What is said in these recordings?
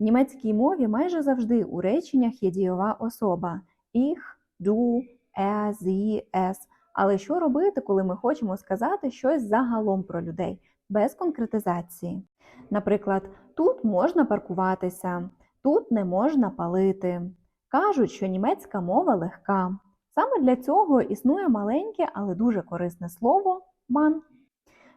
В німецькій мові майже завжди у реченнях є дієва особа ich, du, er, sie, es. Але що робити, коли ми хочемо сказати щось загалом про людей, без конкретизації? Наприклад, тут можна паркуватися, тут не можна палити. Кажуть, що німецька мова легка. Саме для цього існує маленьке, але дуже корисне слово ман.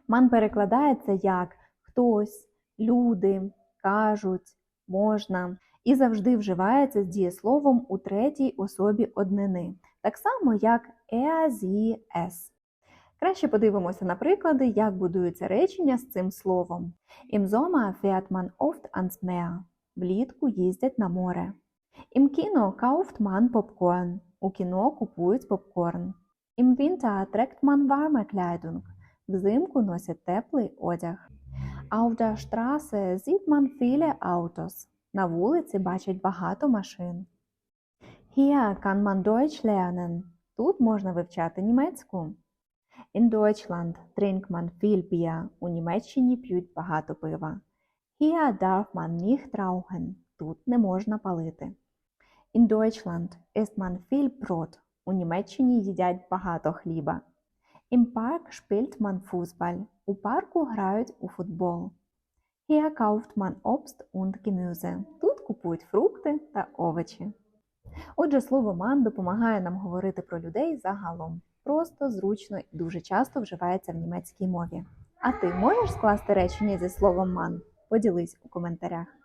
Ман перекладається як хтось, люди, кажуть, можна і завжди вживається з дієсловом у третій особі однини, так само як er, sie, es. Краще подивимося на приклади, як будуються речення з цим словом. Im Sommer fährt man oft. Влітку їздять на море. Im Kino kauft man. У кіно купують попкорн. Im Winter trägt man warme. Взимку носять теплий одяг. Auf der Straße sieht man viele Autos. На вулиці бачать багато машин. Hier kann man Deutsch lernen. Тут можна вивчати німецьку. In Deutschland trinkt man viel Bier. У Німеччині п'ють багато пива. Hier darf man nicht rauchen. Тут не можна палити. In Deutschland isst man viel Brot. У Німеччині їдять багато хліба. Im Park spielt man Fußball. У парку грають у футбол. Hier kauft man Obst und Gemüse. Тут купують фрукти та овочі. Отже, слово ман допомагає нам говорити про людей загалом. Просто, зручно і дуже часто вживається в німецькій мові. А ти можеш скласти речення зі словом ман? Поділись у коментарях.